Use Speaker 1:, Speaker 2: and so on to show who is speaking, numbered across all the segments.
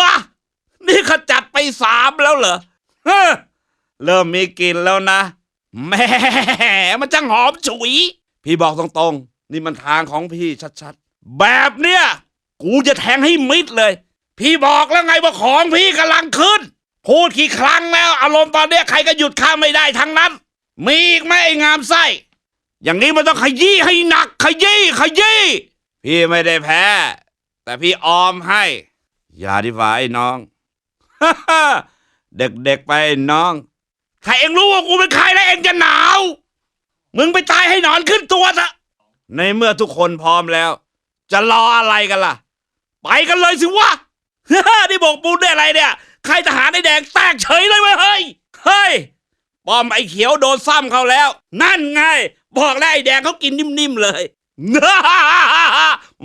Speaker 1: บ้า นี่ขจัดไปสามแล้วเหรอเฮ้อเริ่มมีกลิ่นแล้วนะแหม่มันจังหอมฉุย พี่บอกตรงๆ นี่มันทางของพี่ชัดๆ แบบเนี้ยกูจะแทงให้มิดเลย พี่บอกแล้วไงว่าของพี่กำลังขึ้น พูดกี่ครั้งแล้ว อารมณ์ตอนเนี้ยใครก็หยุดข้าไม่ได้ทั้งนั้น มีอีกไหมไอ้งามไส้ อย่างนี้มันต้องขยี้ให้หนัก ขยี้ขยี้ พี่ไม่ได้แพ้ แต่พี่ออมให้ อย่าดีฝ่าไอ้น้องเด็กๆไปไอ้น้องถ้าเองรู้ว่ากูเป็นใครแล้วเองจะหนาว มึงไปตายให้หนอนขึ้นตัวซะในเมื่อทุกคนพร้อมแล้ว จะรออะไรกันล่ะ ไปกันเลยสิวะนี่บอกปูนได้อะไรเนี่ย ใครทหารไอ้แดงแตกเฉยเลยเว้ยเฮ้ยเฮ้ยป้อมไอ้เขียวโดนซ้ำเขาแล้ว นั่นไง บอกแล้วไอ้แดงเขากินนิ่มๆเลย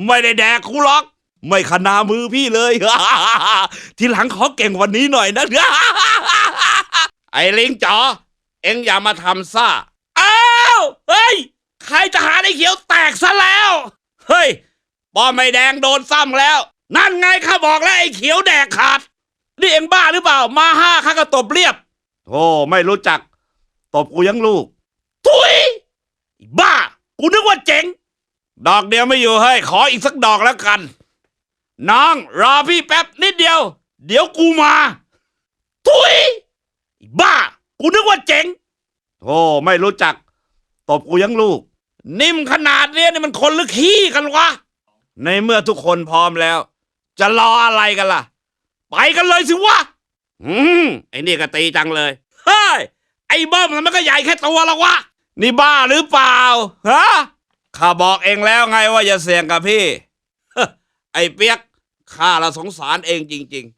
Speaker 1: ไม่ได้แดกกูหรอก ไม่ขนามือพี่เลย ทีหลังขอเก่งวันนี้หน่อยนะ ไอ้ลิงจ๋อ เอ็งอย่ามาทำซ่า อ้าว เฮ้ย ใครจะหาไอ้เขียวแตกซะแล้ว เฮ้ย ป้อมไอ้แดงโดนซ้ำแล้ว นั่นไงข้าบอกแล้วไอ้เขียวแดกขาด นี่เอ็งบ้าหรือเปล่า มาห้าข้าก็ตบเรียบโธ่ไม่รู้จัก ตบกูยังลูก ทุย บ้า กูนึกว่าเจ๋ง ดอกเดียวไม่อยู่เฮ้ย ขออีกสักดอกแล้วกัน น้องรอพี่แป๊บนิดเดียว เดี๋ยวกูมาทุยไอ้บ้า กูนึกว่าเจ๋งโธ่ไม่รู้จัก ตบกูยังลูก นิ่มขนาดเนี้ยนี่มันคนหรือขี้กันวะ ในเมื่อทุกคนพร้อมแล้ว จะรออะไรกันล่ะ ไปกันเลยสิวะ อืมไอ้นี่ก็ตีจังเลย เฮ้ย ไอ้เบิ้มมันก็ใหญ่แค่ตัวแล้ววะ นี่บ้าหรือเปล่า ฮะ ข้าบอกเองแล้วไงว่าอย่าเสี่ยงกับพี่ ไอ้เปียกข้าละสงสารเองจริง